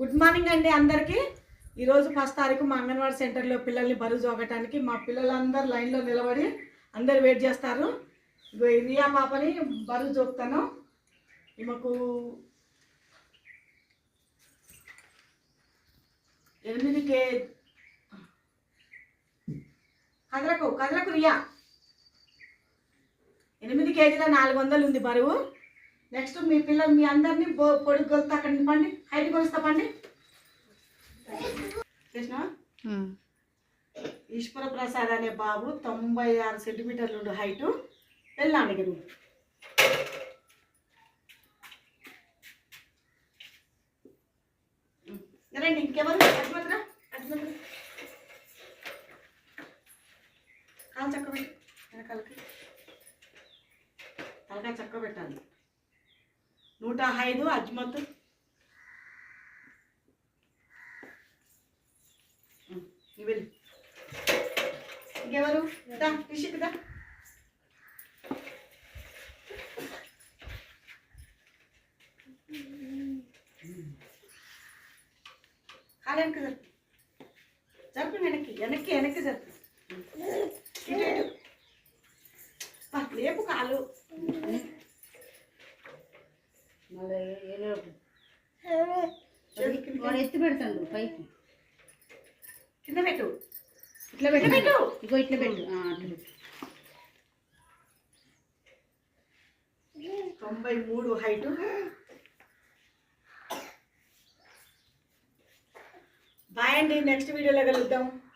Good morning అండి అందరికీ. ఈరోజు ఫస్ట్ తారీఖు మా అంగన్వాడీ సెంటర్లో పిల్లల్ని బరువు జోగటానికి మా పిల్లలందరూ లైన్లో నిలబడి అందరు వెయిట్ చేస్తారు. రియా పాపని బరువు జోపుతాను ఈమెకు ఎనిమిది కే కదలకు కదలకు రియా. ఎనిమిది కేజీల నాలుగు వందలు ఉంది బరువు. నెక్స్ట్ మీ పిల్లలు మీ అందరినీ బో పొడుగు కొలుతా అక్కడ నింపండి హైట్ కొలుస్తా పండి. కృష్ణ ఈశ్వర ప్రసాద్ అనే బాబు తొంభై ఆరు సెంటీమీటర్లు హైటు వెళ్ళాను ఇక నువ్వు. రండి ఇంకెవరు? అటుమద్రా అటుమద్రా కాలు చక్క పెట్టు వెనకాలకి. తలకాయ చక్క పెట్టాలి నూట ఐదు అజ్మత్. ఉమ్, ఇంకెవరు? దా రిషిక్ దా కాలు వెనక్కి జరుపు. జరుపు వెనక్కి వెనక్కి వెనక్కి జరుపు. ఇటు ఇటు. లేపు కాలు చేతులు కింద వాడు ఎత్తి పెడతాడు పైకి. కింద పెట్టు. ఇట్లా పెట్టు. పెట్టు. ఇగో ఇట్లా పెట్టు. ఆ, అట్లా పెట్టు. తొంభై మూడు హైట్. బాయ్ అండి నెక్స్ట్ వీడియోలో కలుద్దాం.